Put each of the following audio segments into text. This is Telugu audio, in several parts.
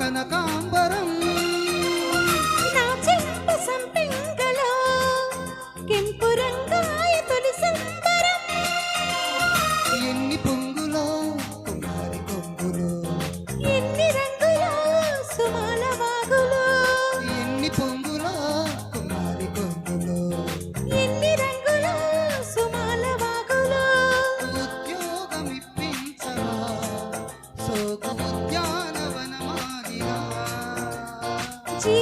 కనకాంబరం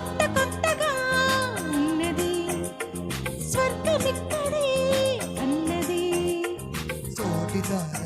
కొత్త కొత్తగా ఉన్నది. స్వర్గమిక్కడే అన్నది. తోటిదారు